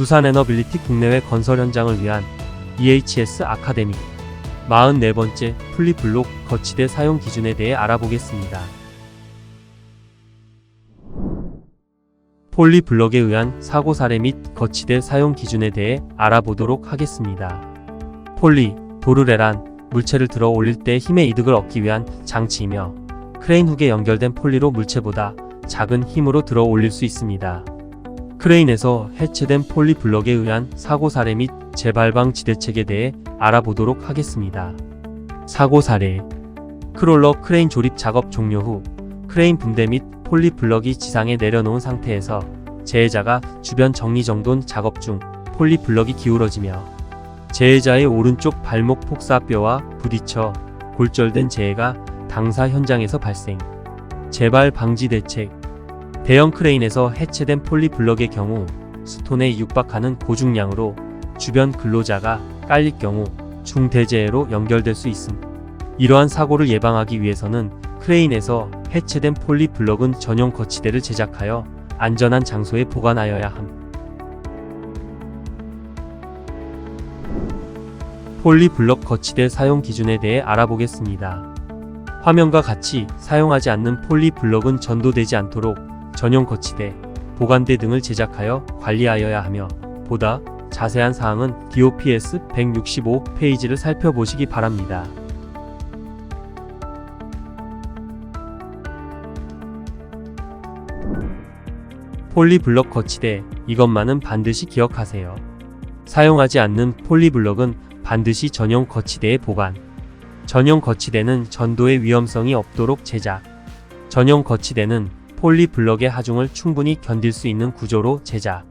두산 에너빌리티 국내외 건설 현장을 위한 EHS 아카데미 44번째 플리블록 거치대 사용 기준에 대해 알아보겠습니다. 폴리블럭에 의한 사고 사례 및 거치대 사용 기준에 대해 알아보도록 하겠습니다. 폴리, 도르래란 물체를 들어 올릴 때 힘의 이득을 얻기 위한 장치이며 크레인 훅에 연결된 폴리로 물체보다 작은 힘으로 들어 올릴 수 있습니다. 크레인에서 해체된 폴리 블럭에 의한 사고 사례 및 재발방 지대책에 대해 알아보도록 하겠습니다. 사고 사례 크롤러 크레인 조립 작업 종료 후 크레인 붕대 및 폴리 블럭이 지상에 내려놓은 상태에서 재해자가 주변 정리정돈 작업 중 폴리 블럭이 기울어지며 재해자의 오른쪽 발목 폭사뼈와 부딪혀 골절된 재해가 당사 현장에서 발생. 재발 방지 대책 대형 크레인에서 해체된 폴리 블럭의 경우 스톤에 육박하는 고중량으로 주변 근로자가 깔릴 경우 중대재해로 연결될 수 있음. 이러한 사고를 예방하기 위해서는 크레인에서 해체된 폴리 블럭은 전용 거치대를 제작하여 안전한 장소에 보관하여야 함. 폴리 블럭 거치대 사용 기준에 대해 알아보겠습니다. 화면과 같이 사용하지 않는 폴리 블럭은 전도되지 않도록 전용 거치대, 보관대 등을 제작하여 관리하여야 하며 보다 자세한 사항은 DOPS 165 페이지를 살펴보시기 바랍니다. 폴리블럭 거치대 이것만은 반드시 기억하세요. 사용하지 않는 폴리블럭은 반드시 전용 거치대에 보관. 전용 거치대는 전도의 위험성이 없도록 제작. 전용 거치대는 폴리블럭의 하중을 충분히 견딜 수 있는 구조로 제작.